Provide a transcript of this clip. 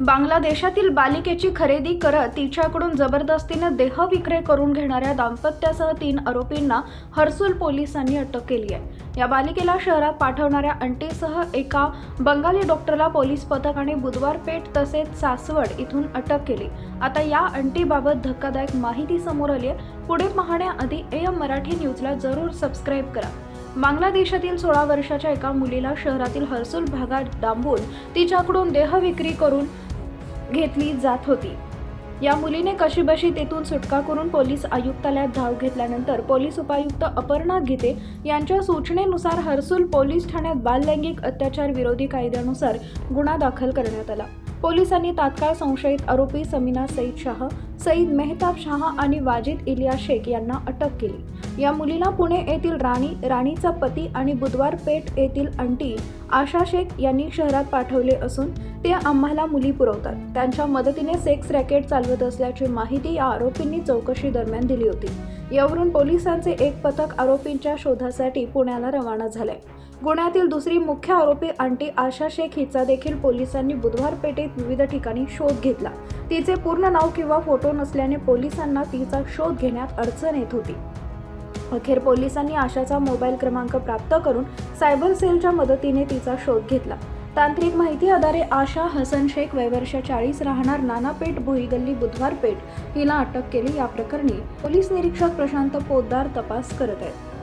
बांगलादेशातील बालिकेची खरेदी करत तिच्याकडून जबरदस्तीने देहविक्रय करून घेणाऱ्या दाम्पत्यासह तीन आरोपींना हर्सुल पोलिसांनी अटक केली आहे. या बालिकेला शहरात पाठवणाऱ्या अंटीसह एका बंगाली डॉक्टरला पोलीस पथकाने बुधवार पेठ तसेच सासवड इथून अटक केली. आता या अंटीबाबत धक्कादायक माहिती समोर आली आहे. पुढे पाहण्याआधी एम मराठी न्यूजला जरूर सबस्क्राईब करा. बांगलादेशातील सोळा वर्षाच्या एका मुलीला शहरातील हर्सुल भागात डांबून तिच्याकडून देहविक्री करून घेतली जात होती. या मुलीने कशीबशी तेथून सुटका करून पोलीस आयुक्तालयात धाव घेतल्यानंतर पोलीस उपायुक्त अपर्णा गीते यांच्या सूचनेनुसार हर्सुल पोलीस ठाण्यात बाललैंगिक अत्याचार विरोधी कायद्यानुसार गुन्हा दाखल करण्यात आला. पोलिसांनी तात्काळ संशयित आरोपी समीना सईद शाह सईद मेहताब शहा आणि वाजिद इलिया शेख यांना अटक केली. या मुलीला पुणे येथील राणी राणीचा पती आणि बुधवार पेठ येथील अंटी आशा शेख यांनी शहरात पाठवले असून ते आम्हाला मुली पुरवतात. त्यांच्या मदतीने सेक्स रॅकेट चालवत असल्याची माहिती या आरोपींनी चौकशी दरम्यान दिली होती. यावरून पोलिसांचे एक पथक आरोपींच्या शोधासाठी पुण्याला रवाना झाले. गुन्ह्यातील दुसरी मुख्य आरोपी आंटी आशा शेख हिचा देखील पोलिसांनी बुधवार पेठेत विविध ठिकाणी शोध घेतला. तिचे पूर्ण नाव किंवा फोटो नसल्याने पोलिसांना तिचा शोध घेण्यात अडचण येत होती. अखेर पोलिसांनी आशाचा मोबाईल क्रमांक प्राप्त करून सायबर सेलच्या मदतीने तिचा शोध घेतला. तांत्रिक माहिती आधारे आशा हसन शेख वयवर्ष चाळीस राहणार नानापेठ भोईगल्ली बुधवार पेठ हिला अटक केली या प्रकरणी पोलीस निरीक्षक प्रशांत पोद्दार तपास करत आहेत.